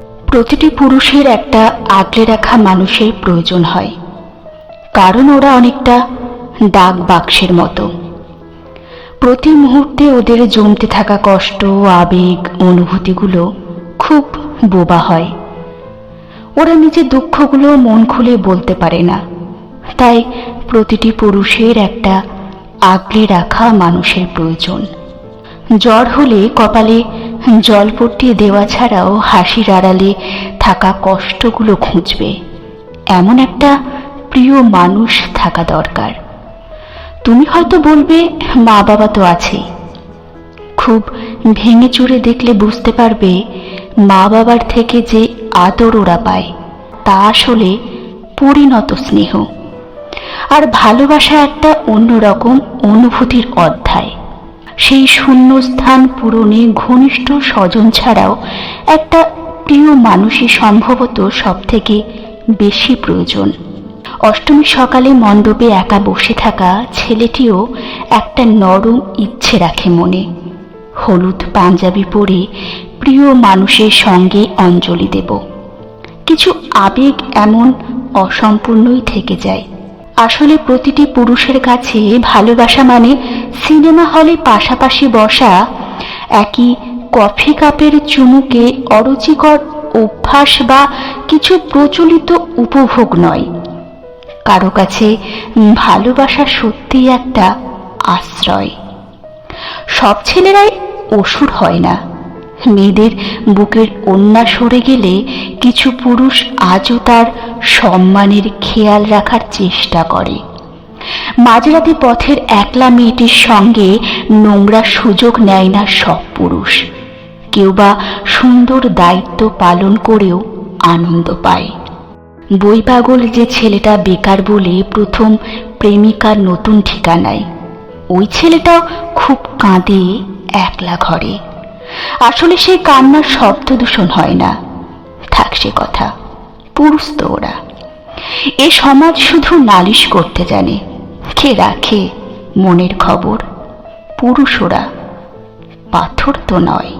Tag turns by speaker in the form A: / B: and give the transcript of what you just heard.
A: প্রতিটি পুরুষের একটা আগলে রাখা মানুষের প্রয়োজন হয়। কারণ ওরা অনেকটা ডাক বাক্সের মতো। প্রতি মুহূর্তে ওদের জমতে থাকা কষ্ট, আবেগ, অনুভূতিগুলো খুব বোবা হয়। ওরা নিজের দুঃখগুলো মন খুলে বলতে পারে না। তাই প্রতিটি পুরুষের একটা আগলে রাখা মানুষের প্রয়োজন। জ্বর হলে কপালে জলপট্টি দেওয়া ছাড়াও হাসির আড়ালে থাকা কষ্টগুলো খুঁজবে। এমন একটা প্রিয় মানুষ থাকা দরকার। তুমি হয়তো বলবে মা বাবা তো আছেই খুব ভেঙে চুরে দেখলে বুঝতে পারবে মা বাবার থেকে যে আদর ওরা পায়, তা আসলে পরিণত স্নেহ। আর ভালোবাসা একটা অন্যরকম অনুভূতির অধ্যায়। সেই শূন্যস্থান পূরণে ঘনিষ্ঠ স্বজন ছাড়াও একটা প্রিয় মানুষই সম্ভবত সব থেকে বেশি প্রয়োজন। অষ্টমী সকালে মণ্ডপে একা বসে থাকা ছেলেটিও একটা নরম ইচ্ছে রাখে মনে। হলুদ পাঞ্জাবি পরে প্রিয় মানুষের সঙ্গে অঞ্জলি দেব। কিছু আবেগ এমন অসম্পূর্ণই থেকে যায়। আসলে প্রতিটি পুরুষের কাছে ভালোবাসা মানে সিনেমা হলে পাশাপাশি বসা। একই কফি কাপের চুমুকে অরুচিকর অভ্যাস বা কিছু প্রচলিত উপভোগ নয়। কারও কাছে ভালোবাসা সত্যিই একটা আশ্রয়। সব ছেলেরাই অসুর হয় না। মেয়েদের বুকের কন্যা সরে গেলে কিছু পুরুষ আজও তার সম্মানের খেয়াল রাখার চেষ্টা করে। মাঝরাতে পথের একলা মেয়েটির সঙ্গে নোংরা সুযোগ নেয় না সব পুরুষ। কেউ বা সুন্দর দায়িত্ব পালন করেও আনন্দ পায়। বই পাগল যে ছেলেটা বেকার বলে প্রথম প্রেমিকার নতুন ঠিকানায়, ওই ছেলেটাও খুব কাঁদে একলা ঘরে। আসলে সেই কান্নার শব্দ দূষণ হয় না। থাক সে কথা পুরুষ তো ওরা। এ সমাজ শুধু নালিশ করতে জানে, কে রাখে মনের খবর, পুরুষ ওরা, পাথর তো নয়।